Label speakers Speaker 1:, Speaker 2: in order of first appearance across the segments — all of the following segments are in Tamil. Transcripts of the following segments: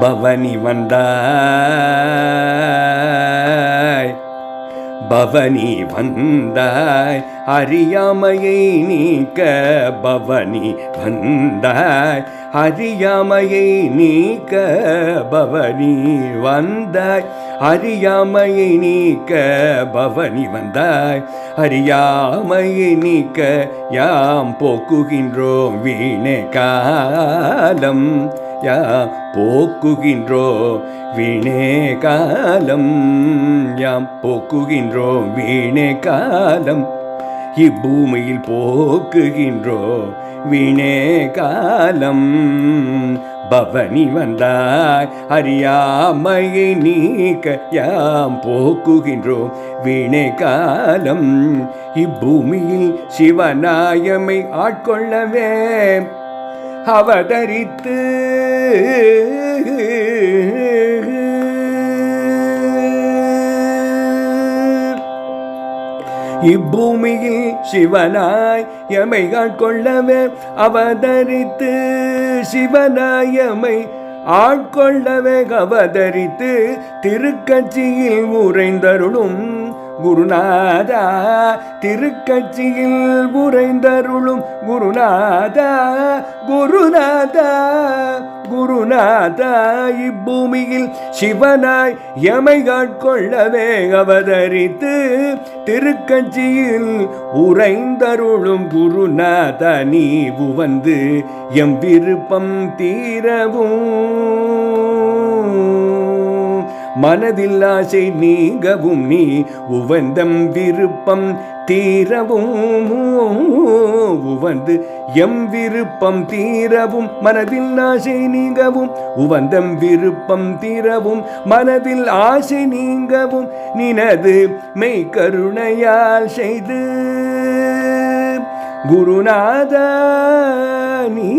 Speaker 1: பவனி வந்தாய். பவனி வந்தாய். அறியாமையை நீக்க பவனி வந்தாய். அறியாமையை நீக்க பவனி வந்தாய். அறியாமையை நீக்க பவனி வந்தாய். அறியாமையை நீக்க யாம் போக்குகின்றோம் வீணே காலம். யா போக்குகின்றோம் வீணே காலம். யாம் போக்குகின்றோம் வீணே காலம். இப்பூமியில் போக்குகின்றோம் வீணே காலம். பவனி வந்தாய் அறியாமையை நீக்க யாம் போக்குகின்றோம் வீணே காலம். இப்பூமியில் சிவநாயமை ஆட்கொள்ளவே அவதரித்து. இப்பூமியில் சிவனாய் எமை ஆட்கொள்ளவே அவதரித்து. சிவனாய் எமை ஆட்கொள்ளவே அவதரித்து. திருக்கட்சியில் உறைந்தருளும் குருநாதா திருக்கட்சியில் உறைந்தருளும் குருநாதா குருநாதா குருநாதா இப்பூமியில் சிவனாய் எமை காட்கொள்ளவே அவதரித்து திருக்கட்சியில் உறைந்தருளும் குருநாத நீ வந்து எம் விருப்பம் தீரவும். மனதில் ஆசை நீங்கவும் நீ உவந்தம் விருப்பம் தீரவும் உவந்து எம் விருப்பம் தீரவும் மனதில் ஆசை நீங்கவும் உவந்தம் விருப்பம் தீரவும் மனதில் ஆசை நீங்கவும் நினது மெய்கருணையால் செய்து குருநாதா நீ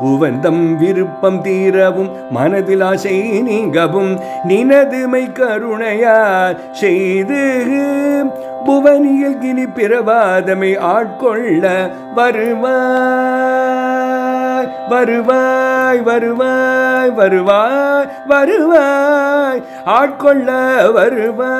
Speaker 1: உவந்தம் விருப்பம் தீரவும் மனதில் ஆசை நீங்கவும் நினதுமை கருணையார் செய்து புவனியில் கினி பிறவாதமை ஆட்கொள்ள வருவாய் வருவாய் வருவாய் வருவாய் வருவாய் ஆட்கொள்ள வருவாய்.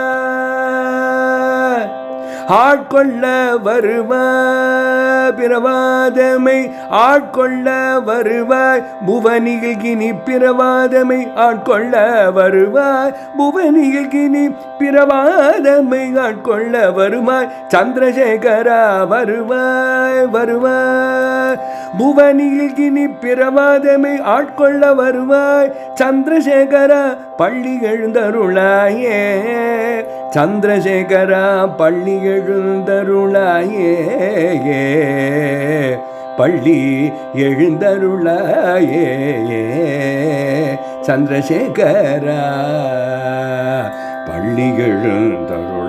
Speaker 1: ஆட்கொள்ள வருவாய் பிரவாதமை ஆட்கொள்ள வருவாய். புவனியில் கினி பிரவாதமை ஆட்கொள்ள வருவாய். புவனியில் கினி பிரவாதமை ஆட்கொள்ள வருவாய். சந்திரசேகரா வருவாய் வருவாய். புவனியில் கினி பிரவாதமை ஆட்கொள்ள வருவாய். சந்திரசேகரா பள்ளி எழுந்தருளாயே. சந்திரசேகரா பள்ளி எழுந்தருளாயே. பள்ளி எழுந்தருளாயே. சந்திரசேகரா பள்ளி எழுந்தருளாயே.